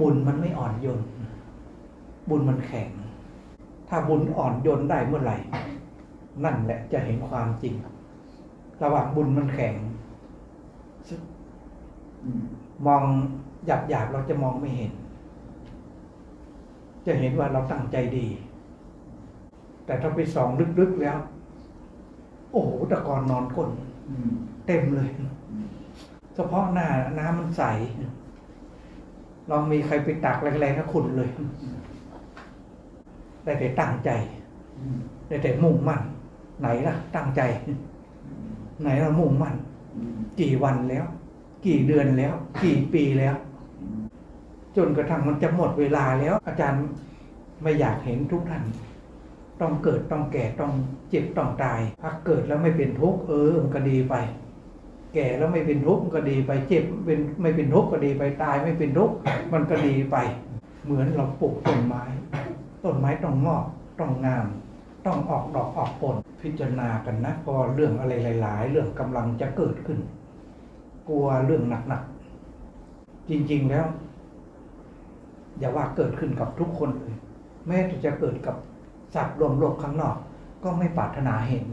บุญมันไม่อ่อนโยน บุญมันแข็ง ถ้าบุญอ่อนโยนได้เมื่อไหร่ นั่นแหละจะเห็นความจริง ระหว่างบุญมันแข็ง มองหยาบหยาบๆเราจะมองไม่เห็น จะเห็นว่าเราตั้งใจดี แต่ถ้าไปส่องลึกๆแล้ว โอ้โหตะกอนนอนก้นเต็มเลย เฉพาะหน้าน้ำมันใส ลองมีใครไปตักแรงๆก็ขุ่นเลย ได้แต่ตั้งใจ ได้แต่มุ่งมั่น ไหนล่ะ ตั้งใจ ไหนเรามุ่งมั่น กี่วันแล้ว กี่เดือนแล้ว กี่ปีแล้ว จนกระทั่งมันจะหมดเวลาแล้ว อาจารย์ไม่อยากเห็นทุกท่านต้องเกิดต้องแก่ต้องเจ็บต้องตายถ้าเกิดแล้วไม่เป็นทุกข์เออมันก็ดีไป แก่แล้วไม่เป็นทุกข์ก็ดีไปเจ็บเป็นไม่เป็นทุกข์ก็ดีไปตายไม่เป็นทุกข์มันก็ดีไป เหมือนเราปลูกต้นไม้ ต้นไม้ต้องงอกต้องงาม ต้องออกดอกออกผลพิจารณากันนะเพอเรื่องอะไรหลาย ๆ เรื่องกำลังจะเกิดขึ้น กลัวเรื่องหนักๆจริงๆแล้ว อย่าว่าเกิดขึ้นกับทุกคนเลยแม้จะเกิดกับสัตว์รวมโลกข้างนอก ก็ไม่ปรารถนาเห็น